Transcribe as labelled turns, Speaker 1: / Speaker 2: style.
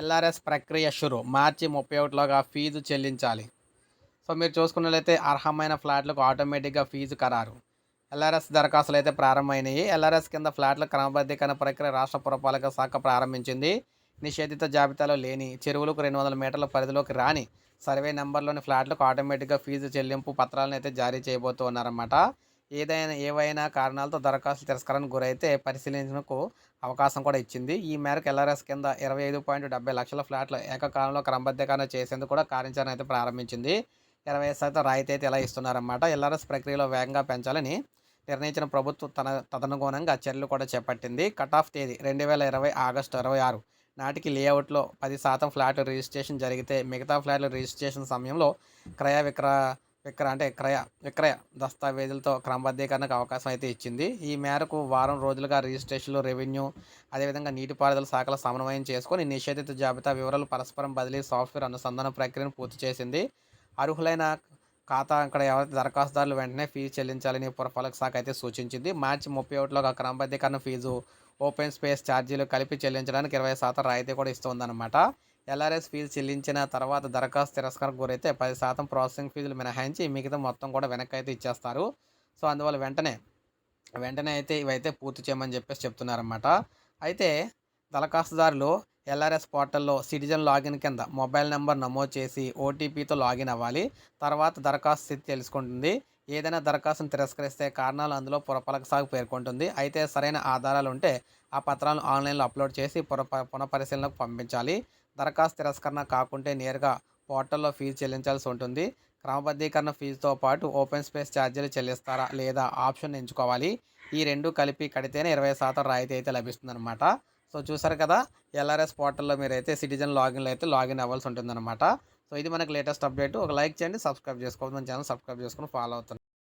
Speaker 1: LRS ప్రక్రియ షురు. మార్చి ముప్పై ఒకటిలోగా fee చెల్లించాలి. సో మీరు చూసుకున్నట్లయితే అర్హమైన ఫ్లాట్లకు ఆటోమేటిక్గా ఫీజు ఖరారు. ఎల్ఆర్ఎస్ దరఖాస్తులు అయితే ప్రారంభమైనాయి. ఎల్ఆర్ఎస్ కింద ఫ్లాట్ల క్రమబద్ధీకరణ ప్రక్రియ రాష్ట్ర పురపాలక శాఖ ప్రారంభించింది. నిషేధిత జాబితాలో లేని చెరువులకు రెండు వందల మీటర్ల పరిధిలోకి రాని సర్వే నెంబర్లోని ఫ్లాట్లకు ఆటోమేటిక్గా ఫీజు చెల్లింపు పత్రాలను అయితే జారీ చేయబోతూ ఉన్నారన్నమాట ఏదైనా ఏవైనా కారణాలతో దరఖాస్తు తిరస్కరణకు గురైతే పరిశీలించడానికి అవకాశం కూడా ఇచ్చింది. ఈ మేరకు ఎల్ఆర్ఎస్ కింద ఇరవై ఐదు పాయింట్ డెబ్బై లక్షల ఫ్లాట్లు ఏకకాలంలో క్రమబద్ధీకరణ చేసేందుకు కూడా కార్యాచరణ అయితే ప్రారంభించింది. ఇరవై శాతం రాయితీ అయితే ఇలా ఇస్తున్నారన్నమాట. ఎల్ఆర్ఎస్ ప్రక్రియలో వేగంగా పెంచాలని నిర్ణయించిన ప్రభుత్వం తన తదనుగుణంగా చర్యలు కూడా చేపట్టింది. కట్ ఆఫ్ తేదీ రెండు వేల ఇరవై ఆగస్టు ఇరవై ఆరు నాటికి లేఅవుట్లో పది శాతం ఫ్లాట్ రిజిస్ట్రేషన్ జరిగితే మిగతా ఫ్లాట్ల రిజిస్ట్రేషన్ సమయంలో క్రయ విక్రయ విక్రయ అంటే క్రయ విక్రయ దస్తావేజులతో క్రమబద్ధీకరణకు అవకాశం అయితే ఇచ్చింది. ఈ మేరకు వారం రోజులుగా రిజిస్ట్రేషన్లు రెవెన్యూ అదేవిధంగా నీటిపారుదల శాఖల సమన్వయం చేసుకుని నిషేధిత జాబితా వివరాలు పరస్పరం బదిలీ సాఫ్ట్వేర్ అనుసంధాన ప్రక్రియను పూర్తి చేసింది. అర్హులైన ఖాతా అక్కడ ఎవరైతే దరఖాస్తుదారులు వెంటనే ఫీజు చెల్లించాలని పురపాలక శాఖ అయితే సూచించింది. మార్చి ముప్పై ఒకటిలో క్రమబద్ధీకరణ ఫీజు ఓపెన్ స్పేస్ ఛార్జీలు కలిపి చెల్లించడానికి ఇరవై శాతం రాయితీ కూడా ఇస్తుందన్నమాట. ఎల్ఆర్ఎస్ ఫీజు చెల్లించిన తర్వాత దరఖాస్తు తిరస్కరణకు గురైతే పది శాతం ప్రాసెసింగ్ ఫీజులు మినహాయించి మిగతా మొత్తం కూడా వెనక్కి అయితే ఇచ్చేస్తారు. సో అందువల్ల వెంటనే వెంటనే అయితే ఇవైతే పూర్తి చేయమని చెప్పేసి చెప్తున్నారన్నమాట. అయితే దరఖాస్తుదారులు ఎల్ఆర్ఎస్ పోర్టల్లో సిటిజన్ లాగిన్ కింద మొబైల్ నెంబర్ నమోదు చేసి ఓటీపీతో లాగిన్ అవ్వాలి. తర్వాత దరఖాస్తు స్థితి తెలుసుకుంటుంది. ఏదైనా దరఖాస్తును తిరస్కరిస్తే కారణాలు అందులో పురపాలక సాగు పేర్కొంటుంది. అయితే సరైన ఆధారాలు ఉంటే ఆ పత్రాలను ఆన్లైన్లో అప్లోడ్ చేసి పునఃపరిశీలనకు పంపించాలి. దరఖాస్తు తిరస్కరణ కాకుంటే నేరుగా పోర్టల్లో ఫీజు చెల్లించాల్సి ఉంటుంది. క్రమబద్ధీకరణ ఫీజుతో పాటు ఓపెన్ స్పేస్ ఛార్జీలు చెల్లిస్తారా లేదా ఆప్షన్ ఎంచుకోవాలి. ఈ రెండు కలిపి కడితేనే ఇరవై శాతం రాయితీ అయితే లభిస్తుందన్నమాట. సో చూసారు కదా ఎల్ఆర్ఎస్ పోర్టల్లో మీరు అయితే సిటిజన్ లాగిన్లో అయితే లాగిన్ అవ్వాల్సి ఉంటుందన్నమాట. సో ఇది మనకు లేటెస్ట్ అప్డేట్. ఒక లైక్ చేయండి సబ్స్క్రైబ్ చేసుకోవాలి మన ఛానల్ సబ్స్క్రైబ్ చేసుకుని ఫాలో అవుతుంది